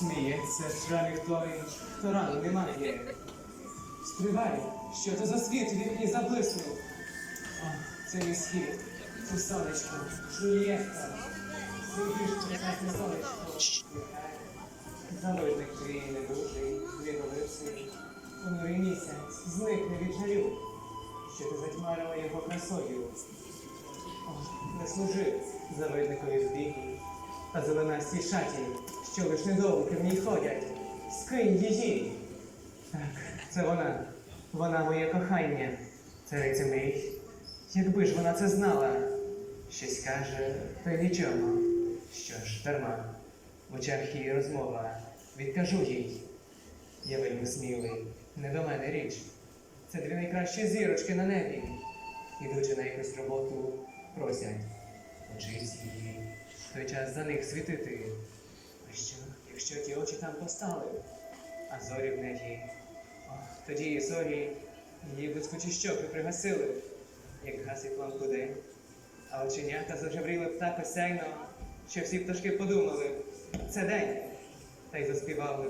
Сміється з шрамів той, хто рану не має. Стривай, що то за світ від і заблиснув. О, це мій схід, сонечко, Джульєтта. Світиш прекрасне сонечко. Завидник твій недужий, світолиций. Понурий місяць, зникне від жалю, що ти затьмарила його красою. О, не служи завидникові збігі, та зеленастій шаті, що лиш недовго в ній ходять. Скинь її. Так, це вона. Вона моє кохання, цариця мій. Якби ж вона це знала, щось каже, та й нічого. Що ж, дарма. В очах її розмова. Відкажу їй. Я вельми смілий, не до мене річ. Це дві найкращі зірочки на небі. Ідучи на якусь роботу, просять. Учись її, в той час за них світити. Що, якщо ті очі там постали, а зорі в небі? Ох, тоді і зорі її блискучі щоки пригасили, як гасить лампу день. А оченята зажевріли б так осяйно, що всі пташки подумали, це день, та й заспівали.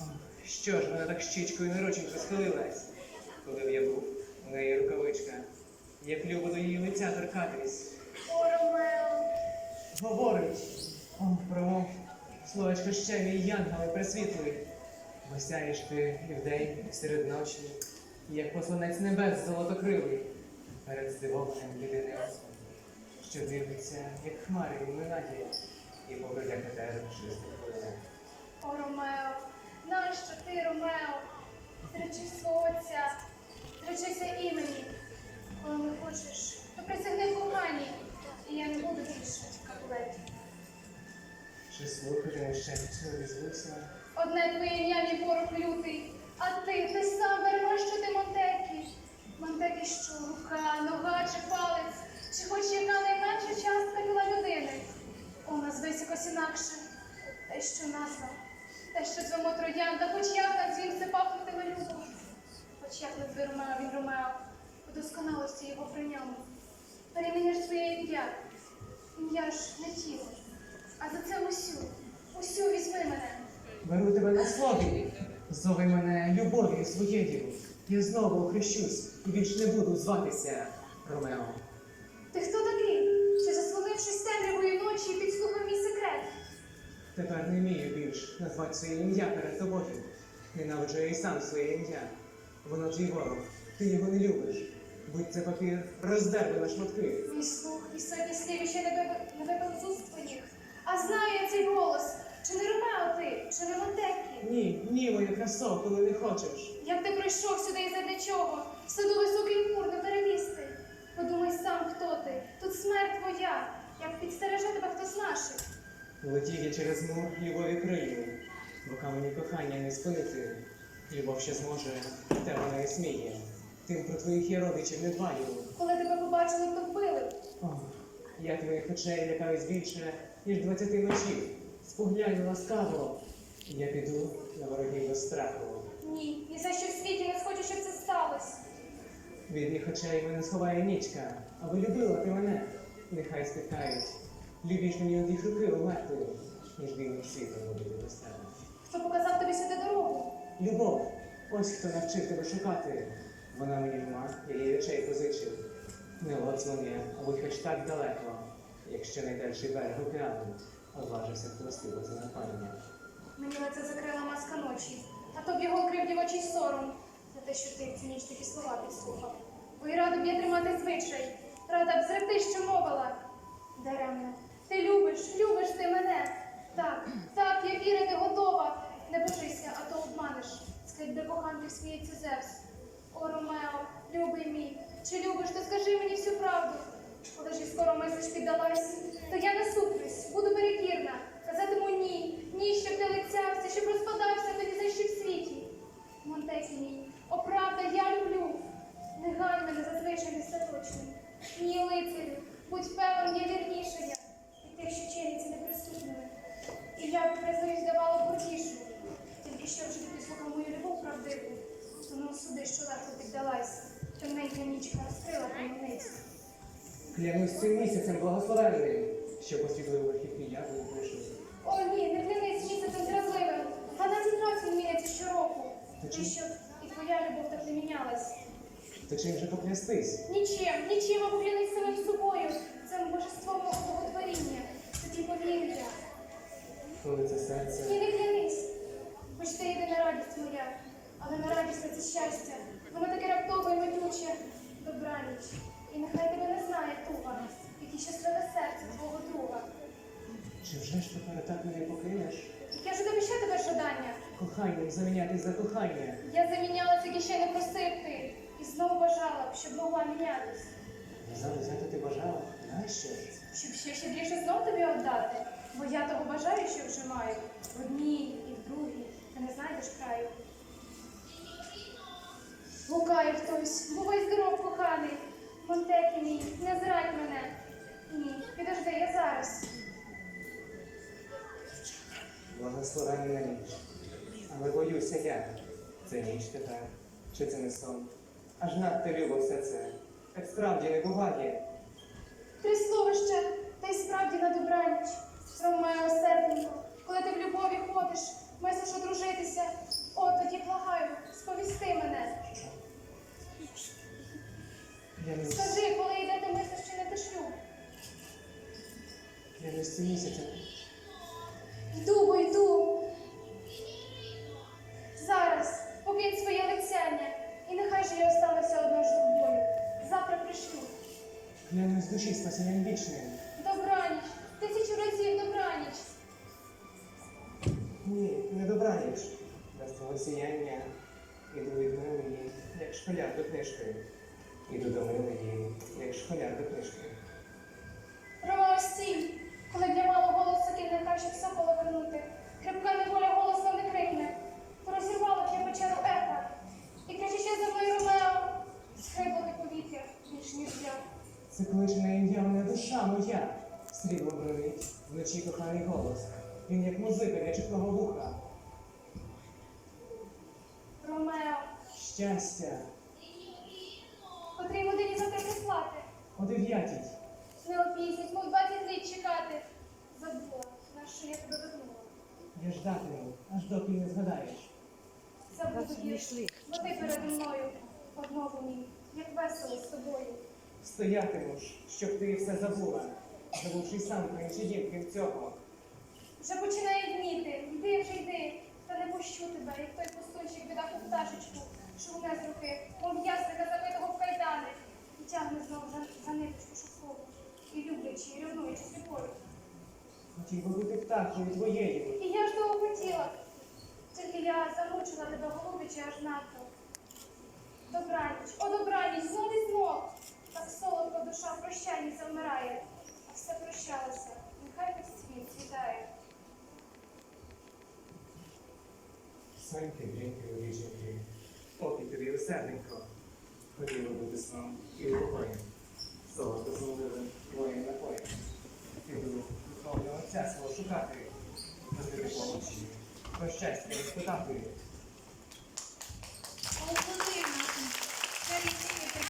Ох, що ж вона так щічкою нероченько схилилась, коли б я був у неї рукавичка, як любо до її лиця торкатись. О, Ромео, Говорить, о, промов, словечко ще мій янгеле пресвітлий. Бо сяєш ти і вдень, і серед ночі, і як посланець небес золотокрилий, перед здивованим єдиним оцем, що дивиться, як хмари він минає, і по грудях етер чистих хвилин. о, Ромео, нащо ти, Ромео? Зречись свого отця, зречися імені. Коли не хочеш, Чи слухати ще не відзвуся? Одне твоє ім'я мій ворог лютий, а ти, ти сам дарма, що ти Монтекі. Монтекі що, рука, нога чи палець, чи хоч яка найменша частка тіла людини. О, назвись якось інакше. Те, що назва, те, що звемо троянда, хоч як на дзвін це пахнутиме любов. Хоч як назви Ромео, він Ромео, у досконалості його при ньому. Переміниш своє ім'я. Ім'я ж не тіло, а за це усю, усю візьми мене. Беру тебе на слові, зови мене любов'ю своєю. Я знову охрещусь і більш не буду зватися Ромео. Ти хто такий? Чи заслонившись темрявої ночі і підслухав мій секрет? Тепер не вмію більш назвати своє ім'я перед тобою. Ненавиджу я і сам своє ім'я. Воно твій ворог, ти його не любиш. Будь це папір роздерли на шматки. Мій слух і сотні слів ще не випав з твоїх. А знаю я цей голос. Чи не Ромео ти, чи не Монтекі? Ні, ні, моя красо, коли не хочеш. Як ти прийшов сюди і задля чого? В саду високий мур не перелізти. Подумай сам, хто ти. Тут смерть твоя. Як підстереже тебе хтось наших. Летів я через мур любові крию, бо камені кохання не спинити. Любов ще зможе, те вона і сміє. Тим про твоїх я родичів не дбаю. Коли тебе побачили, то вбили. Ох, я твоїх очей лякаюсь більше, ніж двадцяти ночів. Споглянь ласкаво, я піду на ворогів без страху. Ні, ні за що в світі не схочу, щоб це сталося. Від їх очей мене сховає нічка, аби любила ти мене, нехай стихають. Любіш мені од їх руки умерти, ніж вільним світом буде без тебе. Хто показав тобі сюди дорогу? Любов, ось хто навчив тебе шукати. Вона мені нема, я її очей позичив. Не лоцман я, а хоч так далеко, якщо найдальший берег океану, одважився простити це напання. Мені лице закрила маска ночі, а то б його укрив дівочий сором за те, що ти цю ніч такі слова підслухав. Бо й рада б я тримати звичай, рада б зректи, що мовила. Даремно, ти любиш, любиш ти мене. Так, так, я вірити готова. Не божися, а то обманеш. Скрить би коханки сміється Зевс. О, Ромео, любий мій, чи любиш, то скажи мені всю правду. Коли ж і скоро мислиш піддалась, то я не суплюсь, буду перекірна. Казатиму ні, ні, щоб не лицявся, щоб розпадався тоді за що Клянусь цим місяцем благословенним, що посвітлив верхівки яблук вишні, О, ні, не клянись місяцем зразливим. Дванадцять разів він міняється щороку. Та Ти чи- щоб і твоя любов так не мінялась. Та чим же поклястись? Нічим, нічим, а поклянись самим собою. Це божество мого боготворіння. Тобі повір'я. Коли це серце. Ні, не клянись. Хоч ти єдина радість моя, але не радість це щастя. Воно таке раптове і Коханням замінятись за кохання. Я замінялася, яке ще не просив ти. І знову бажала б, щоб могла мінятись. Назад взяти ти бажала? Нащо? Щоб ще щедріше знов тобі віддати. Бо я того бажаю, що вже маю. В одній і в другій. Ти не знайдеш краю. Гукає хтось, бувай здоров, коханий. Монтекі мій, не зрадь мене. Ні, підожди, я зараз. Благословенна ніч. Але боюся я. Це ніч тепер. Чи це не сон? Аж надто любо все це. Так справді не буває. Три слова ще, та й справді на добраніч. Ромео, серденько, коли ти в любові ходиш, мислиш одружитися. О, тоді благаю, сповісти мене. Я не Скажи, коли йде ти мислиш чи не ти шлюб? я не місяця. Йду, бо йду. Спасенням вічним. Добраніч, тисячу разів добраніч. Ні, не добраніч. Без твого сіяння іду від милої, як школяр до книжки. Іду до милої, як школяр до книжки. Ромео, стій, коли для мало голосу кине, краще все повернути. Хрипка неволя голосно не крикне. Б я печеру еха. І кричачи за мною Ромео, схибло від повітря, більш ніж я. Це мене душа моя. Срібло бронить, вночі коханий голос. Він як музика для чутного вуха. Ромео, Щастя, котрій годині завтра прислати. о дев'ятій. Не опізнять, мов двадцять літ чекати. Забула, на що я тебе вернула. Я ждатиму, аж доки не згадаєш. Забуду вірш, бо ти переді мною. Одного мій, як весело з тобою. Стоятиму ж, щоб ти все забула, забувши сам інші крім цього. Вже починає дніти, йди вже йди, та не пущу тебе, як той пустунчик віддав у пташечку, що у з руки, мов ясника забитого в кайдани, і тягне знову за, за ниточку шовкову, і люблячи, і ревнуючи любов'ю. Хотів би бути птахою твоєю. І я ж того хотіла. Тільки я замучила тебе, голубичі, аж надто. Добраніч, о добраніч, знов і знов. Так солодко душа в прощанні завмирає, а все прощалося. Нехай весь світ світає. Соньки, жінки, жінки, поки тобі усерденько. Хотіло бути сном і упокоєм. Солодко зловили твоїм напоєм. Іду духовного отця свого шукати, без помочі, про щастя розпитати,